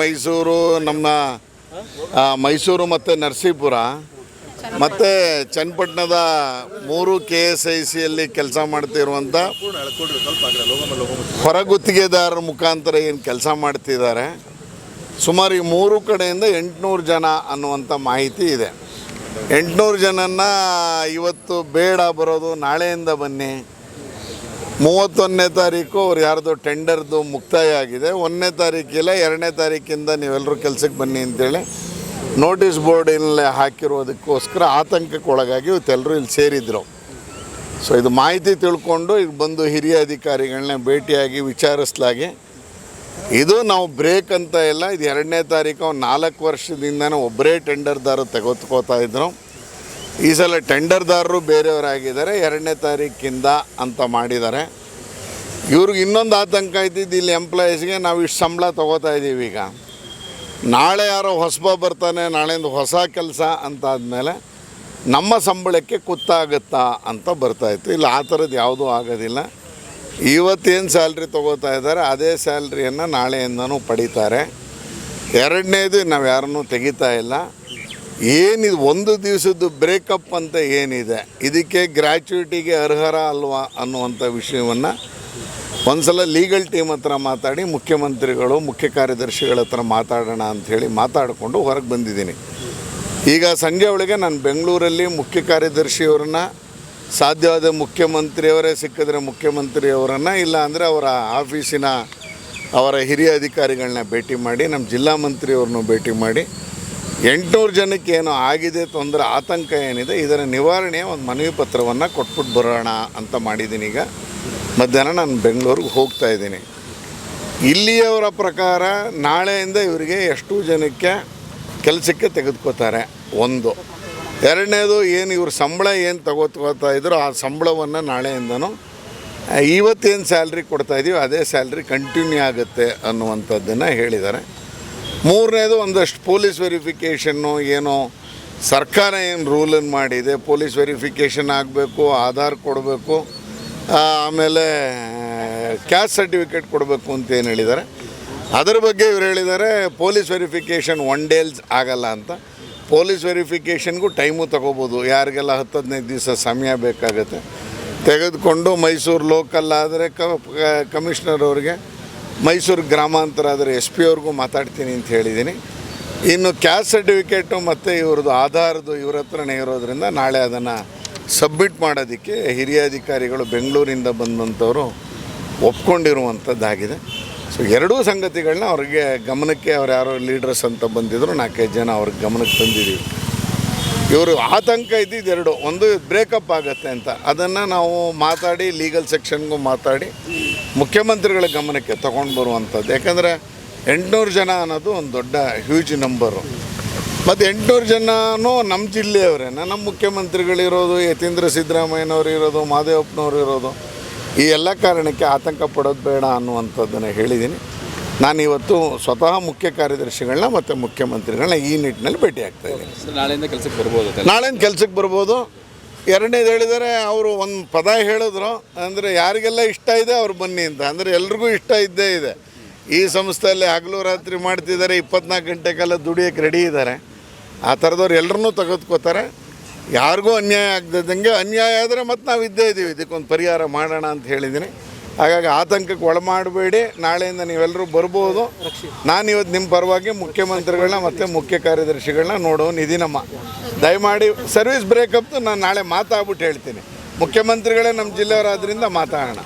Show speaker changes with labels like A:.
A: ಮೈಸೂರು ನಮ್ಮ ಮೈಸೂರು ಮತ್ತು ನರಸೀಪುರ, ಮತ್ತು ಚನ್ನಪಟ್ಟಣದ ಮೂರು ಕೆ ಎಸ್ ಐ ಸಿಯಲ್ಲಿ ಕೆಲಸ ಮಾಡ್ತಿರುವಂಥ ಹೊರಗುತ್ತಿಗೆದಾರರ ಮುಖಾಂತರ ಏನು ಕೆಲಸ ಮಾಡ್ತಿದ್ದಾರೆ. ಸುಮಾರು ಈ ಮೂರು ಕಡೆಯಿಂದ ಎಂಟುನೂರು ಜನ ಅನ್ನುವಂಥ ಮಾಹಿತಿ ಇದೆ. ಎಂಟುನೂರು ಜನನ್ನ ಇವತ್ತು ಬೇಡ ಬರೋದು ನಾಳೆಯಿಂದ ಬನ್ನಿ. ಮೂವತ್ತೊಂದನೇ ತಾರೀಕು ಅವ್ರು ಯಾರ್ದು ಟೆಂಡರ್ದು ಮುಕ್ತಾಯ ಆಗಿದೆ. ಒಂದನೇ ತಾರೀಕಿಲ್ಲ ಎರಡನೇ ತಾರೀಕಿಂದ ನೀವೆಲ್ಲರೂ ಕೆಲಸಕ್ಕೆ ಬನ್ನಿ ಅಂತೇಳಿ ನೋಟಿಸ್ ಬೋರ್ಡಿನಲ್ಲಿ ಹಾಕಿರೋದಕ್ಕೋಸ್ಕರ ಆತಂಕಕ್ಕೆ ಒಳಗಾಗಿ ಇವತ್ತೆಲ್ಲರೂ ಇಲ್ಲಿ ಸೇರಿದ್ರು. ಸೊ ಇದು ಮಾಹಿತಿ ತಿಳ್ಕೊಂಡು ಈಗ ಬಂದು ಹಿರಿಯ ಅಧಿಕಾರಿಗಳನ್ನ ಭೇಟಿಯಾಗಿ ವಿಚಾರಿಸಲಾಗಿ. ಇದು ನಾವು ಬ್ರೇಕ್ ಅಂತ ಇಲ್ಲ, ಇದು ಎರಡನೇ ತಾರೀಕು ನಾಲ್ಕು ವರ್ಷದಿಂದನೇ ಒಬ್ಬರೇ ಟೆಂಡರ್ದಾರರು ತೆಗೆದುಕೋತಾ ಇದ್ರು. ಈ ಸಲ ಟೆಂಡರ್ದಾರರು ಬೇರೆಯವರಾಗಿದ್ದಾರೆ. ಎರಡನೇ ತಾರೀಕಿಂದ ಅಂತ ಮಾಡಿದ್ದಾರೆ. ಇವ್ರಿಗೆ ಇನ್ನೊಂದು ಆತಂಕ ಇದ್ದಿದ್ದು ಇಲ್ಲಿ ಎಂಪ್ಲಾಯೀಸ್ಗೆ ನಾವು ಇಷ್ಟು ಸಂಬಳ ತೊಗೋತಾ ಇದ್ದೀವಿ ಈಗ. ನಾಳೆ ಯಾರೋ ಹೊಸಬ ಬರ್ತಾನೆ ನಾಳೆಯಿಂದ ಹೊಸ ಕೆಲಸ ಅಂತ ಆದಮೇಲೆ ನಮ್ಮ ಸಂಬಳಕ್ಕೆ ಕುತ್ತಾಗುತ್ತಾ ಅಂತ ಬರ್ತಾಯಿತ್ತು ಇಲ್ಲ, ಆ ಥರದ್ದು ಯಾವುದೂ ಆಗೋದಿಲ್ಲ. ಇವತ್ತೇನು ಸ್ಯಾಲ್ರಿ ತೊಗೋತಾ ಇದ್ದಾರೆ, ಅದೇ ಸ್ಯಾಲ್ರಿಯನ್ನು ನಾಳೆಯಿಂದನೂ ಪಡೀತಾರೆ. ಎರಡನೇದು, ನಾವು ಯಾರನ್ನೂ ತೆಗಿತಾ ಇಲ್ಲ. ಏನಿದು ಒಂದು ದಿವಸದ್ದು ಬ್ರೇಕಪ್ ಅಂತ ಏನಿದೆ, ಇದಕ್ಕೆ ಗ್ರ್ಯಾಚುಯಿಟಿಗೆ ಅರ್ಹರ ಅಲ್ವಾ ಅನ್ನುವಂಥ ವಿಷಯವನ್ನು ಒಂದ್ಸಲ ಲೀಗಲ್ ಟೀಮ್ ಹತ್ರ ಮಾತಾಡಿ, ಮುಖ್ಯಮಂತ್ರಿಗಳು, ಮುಖ್ಯ ಕಾರ್ಯದರ್ಶಿಗಳ ಹತ್ರ ಮಾತಾಡೋಣ ಅಂಥೇಳಿ ಮಾತಾಡಿಕೊಂಡು ಹೊರಗೆ ಬಂದಿದ್ದೀನಿ. ಈಗ ಸಂಜೆ ಒಳಗೆ ನಾನು ಬೆಂಗಳೂರಲ್ಲಿ ಮುಖ್ಯ ಕಾರ್ಯದರ್ಶಿಯವ್ರನ್ನ ಸಾಧ್ಯವಾದ ಮುಖ್ಯಮಂತ್ರಿಯವರೇ ಸಿಕ್ಕಿದ್ರೆ ಮುಖ್ಯಮಂತ್ರಿಯವರನ್ನು, ಇಲ್ಲ ಅಂದರೆ ಅವರ ಆಫೀಸಿನ ಅವರ ಹಿರಿಯ ಅಧಿಕಾರಿಗಳನ್ನ ಭೇಟಿ ಮಾಡಿ, ನಮ್ಮ ಜಿಲ್ಲಾ ಮಂತ್ರಿಯವ್ರನ್ನೂ ಭೇಟಿ ಮಾಡಿ ಎಂಟುನೂರು ಜನಕ್ಕೆ ಏನು ಆಗಿದೆ, ತೊಂದರೆ, ಆತಂಕ ಏನಿದೆ, ಇದರ ನಿವಾರಣೆ ಒಂದು ಮನವಿ ಪತ್ರವನ್ನು ಕೊಟ್ಬಿಟ್ಟು ಬರೋಣ ಅಂತ ಮಾಡಿದ್ದೀನಿ ಈಗ. ಮಧ್ಯಾಹ್ನ ನಾನು ಬೆಂಗಳೂರಿಗೆ ಹೋಗ್ತಾ ಇದ್ದೀನಿ. ಇಲ್ಲಿಯವರ ಪ್ರಕಾರ ನಾಳೆಯಿಂದ ಇವರಿಗೆ ಎಷ್ಟು ಜನಕ್ಕೆ ಕೆಲಸಕ್ಕೆ ತೆಗೆದುಕೋತಾರೆ. ಒಂದು. ಎರಡನೇದು ಏನು ಇವ್ರ ಸಂಬಳ ಏನು ತಗೋತ್ಕೋತಾ ಇದ್ರು ಆ ಸಂಬಳವನ್ನು ನಾಳೆಯಿಂದನೂ, ಇವತ್ತೇನು ಸ್ಯಾಲ್ರಿ ಕೊಡ್ತಾ ಇದೀವಿ ಅದೇ ಸ್ಯಾಲ್ರಿ ಕಂಟಿನ್ಯೂ ಆಗುತ್ತೆ ಅನ್ನುವಂಥದ್ದನ್ನು ಹೇಳಿದ್ದಾರೆ. ಮೂರನೇದು ಒಂದಷ್ಟು ಪೊಲೀಸ್ ವೆರಿಫಿಕೇಷನ್ನು ಏನೋ ಸರ್ಕಾರ ಏನು ರೂಲನ್ನು ಮಾಡಿದೆ, ಪೊಲೀಸ್ ವೆರಿಫಿಕೇಷನ್ ಆಗಬೇಕು, ಆಧಾರ್ ಕೊಡಬೇಕು ಆಮೇಲೆ ಕ್ಯಾಸ್ಟ್ ಸರ್ಟಿಫಿಕೇಟ್ ಕೊಡಬೇಕು ಅಂತ ಏನು ಹೇಳಿದ್ದಾರೆ. ಅದರ ಬಗ್ಗೆ ಇವ್ರು ಹೇಳಿದ್ದಾರೆ, ಪೊಲೀಸ್ ವೆರಿಫಿಕೇಷನ್ ಒನ್ ಡೇಲ್ಸ್ ಆಗಲ್ಲ ಅಂತ. ಪೊಲೀಸ್ ವೆರಿಫಿಕೇಷನ್ಗೂ ಟೈಮು ತಗೋಬೋದು. ಯಾರಿಗೆಲ್ಲ ಹತ್ತು ಹದಿನೈದು ದಿವಸ ಸಮಯ ಬೇಕಾಗುತ್ತೆ. ತೆಗೆದುಕೊಂಡು ಮೈಸೂರು ಲೋಕಲ್ ಆದರೆ ಕಮಿಷನರ್ ಅವ್ರಿಗೆ ಮೈಸೂರು ಗ್ರಾಮಾಂತರ ಆದರೆ ಎಸ್ ಪಿ ಅವ್ರಿಗೂ ಮಾತಾಡ್ತೀನಿ ಅಂತ ಹೇಳಿದ್ದೀನಿ. ಇನ್ನು ಕ್ಯಾಸ್ಟ್ ಸರ್ಟಿಫಿಕೇಟು ಮತ್ತು ಇವ್ರದ್ದು ಆಧಾರದ್ದು ಇವ್ರ ಹತ್ರನೇ ಇರೋದ್ರಿಂದ ನಾಳೆ ಅದನ್ನು ಸಬ್ಮಿಟ್ ಮಾಡೋದಕ್ಕೆ ಹಿರಿಯ ಅಧಿಕಾರಿಗಳು ಬೆಂಗಳೂರಿಂದ ಬಂದಂಥವರು ಒಪ್ಕೊಂಡಿರುವಂಥದ್ದಾಗಿದೆ. ಸೊ ಎರಡೂ ಸಂಗತಿಗಳನ್ನ ಅವ್ರಿಗೆ ಗಮನಕ್ಕೆ ಅವ್ರು ಯಾರೋ ಲೀಡರ್ಸ್ ಅಂತ ಬಂದಿದ್ರು ನಾಲ್ಕೈದು ಜನ ಅವ್ರಿಗೆ ಗಮನಕ್ಕೆ ತಂದಿದ್ದೀವಿ. ಇವರು ಆತಂಕ ಇದ್ದಿದ್ದು ಎರಡು. ಒಂದು ಬ್ರೇಕಪ್ ಆಗುತ್ತೆ ಅಂತ. ಅದನ್ನು ನಾವು ಮಾತಾಡಿ ಲೀಗಲ್ ಸೆಕ್ಷನ್ಗೂ ಮಾತಾಡಿ, ಮುಖ್ಯಮಂತ್ರಿಗಳ ಗಮನಕ್ಕೆ ತಗೊಂಡು ಬರುವಂಥದ್ದು. ಯಾಕಂದರೆ ಎಂಟುನೂರು ಜನ ಅನ್ನೋದು ಒಂದು ದೊಡ್ಡ ಹ್ಯೂಜ್ ನಂಬರು ಮತ್ತು ಎಂಟುನೂರು ಜನನೂ ನಮ್ಮ ಜಿಲ್ಲೆಯವರೇ. ನಮ್ಮ ಮುಖ್ಯಮಂತ್ರಿಗಳಿರೋದು, ಯತೀಂದ್ರ ಸಿದ್ದರಾಮಯ್ಯನವರು ಇರೋದು, ಮಾದೇವಪ್ಪನವ್ರು ಇರೋದು. ಈ ಎಲ್ಲ ಕಾರಣಕ್ಕೆ ಆತಂಕ ಪಡೋದು ಬೇಡ ಅನ್ನುವಂಥದ್ದನ್ನು ಹೇಳಿದ್ದೀನಿ ನಾನು ಇವತ್ತು ಸ್ವತಃ ಮುಖ್ಯ ಕಾರ್ಯದರ್ಶಿಗಳನ್ನ ಮತ್ತು ಮುಖ್ಯಮಂತ್ರಿಗಳನ್ನ ಈ ನಿಟ್ಟಿನಲ್ಲಿ ಭೇಟಿ ಆಗ್ತಾ ಇದ್ದೀನಿ.
B: ನಾಳೆಯಿಂದ ಕೆಲಸಕ್ಕೆ ಬರ್ಬೋದು
A: ನಾಳೆ ಕೆಲಸಕ್ಕೆ ಬರ್ಬೋದು. ಎರಡನೇದು ಹೇಳಿದರೆ ಅವರು ಒಂದು ಪದ ಹೇಳಿದ್ರು. ಅಂದರೆ ಯಾರಿಗೆಲ್ಲ ಇಷ್ಟ ಇದೆ ಅವ್ರು ಬನ್ನಿ ಅಂತ. ಅಂದರೆ ಎಲ್ರಿಗೂ ಇಷ್ಟ ಇದ್ದೇ ಇದೆ. ಈ ಸಂಸ್ಥೆಯಲ್ಲಿ ಹಗಲು ರಾತ್ರಿ ಮಾಡ್ತಿದ್ದಾರೆ ಇಪ್ಪತ್ನಾಲ್ಕು ಗಂಟೆ ಕಾಲ ದುಡಿಯೋಕ್ಕೆ ರೆಡಿ ಇದ್ದಾರೆ. ಆ ಥರದವ್ರು ಎಲ್ಲರನ್ನೂ ತೆಗೆದುಕೋತಾರೆ. ಯಾರಿಗೂ ಅನ್ಯಾಯ ಆಗದಂಗೆ ಅನ್ಯಾಯ ಆದರೆ ಮತ್ತು ನಾವು ಇದ್ದೇ ಇದ್ದೀವಿ ಇದಕ್ಕೊಂದು ಪರಿಹಾರ ಮಾಡೋಣ ಅಂತ ಹೇಳಿದ್ದೀನಿ. ಹಾಗಾಗಿ ಆತಂಕಕ್ಕೆ ಒಳಮಾಡಬೇಡಿ. ನಾಳೆಯಿಂದ ನೀವೆಲ್ಲರೂ ಬರ್ಬೋದು. ನಾನು ಇವತ್ತು ನಿಮ್ಮ ಪರವಾಗಿ ಮುಖ್ಯಮಂತ್ರಿಗಳನ್ನ ಮತ್ತು ಮುಖ್ಯ ಕಾರ್ಯದರ್ಶಿಗಳನ್ನ ನೋಡೋ ನಿಧಿ ನಮ್ಮ ದಯಮಾಡಿ ಸರ್ವಿಸ್ ಬ್ರೇಕಪ್ದು ನಾನು ನಾಳೆ ಮಾತಾಡ್ಬಿಟ್ಟು ಹೇಳ್ತೀನಿ. ಮುಖ್ಯಮಂತ್ರಿಗಳೇ ನಮ್ಮ ಜಿಲ್ಲೆಯವರಾದ್ರಿಂದ ಮಾತಾಡೋಣ.